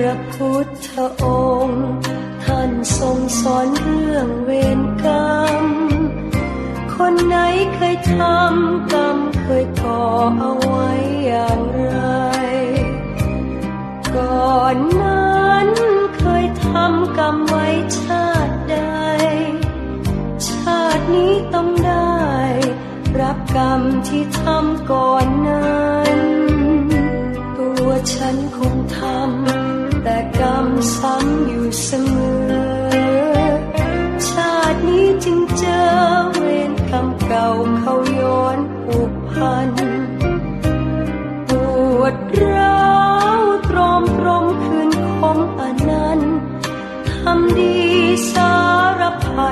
ระพุทธองค์ ท่านทรงสอนเรื่องเวรกรรม คนไหนเคยทำกรรมเคยก่อเอาไว้อย่างไร ก่อนนั้นเคยทำกรรมไว้ชาติใด ชาตินี้ต้องได้ รับกรรมที่ทำก่อนนั้น ตัวฉันคงทำ ผูกพันปวดร้าวตรอมตรมคืนของอนันต์ทำดีสารพัน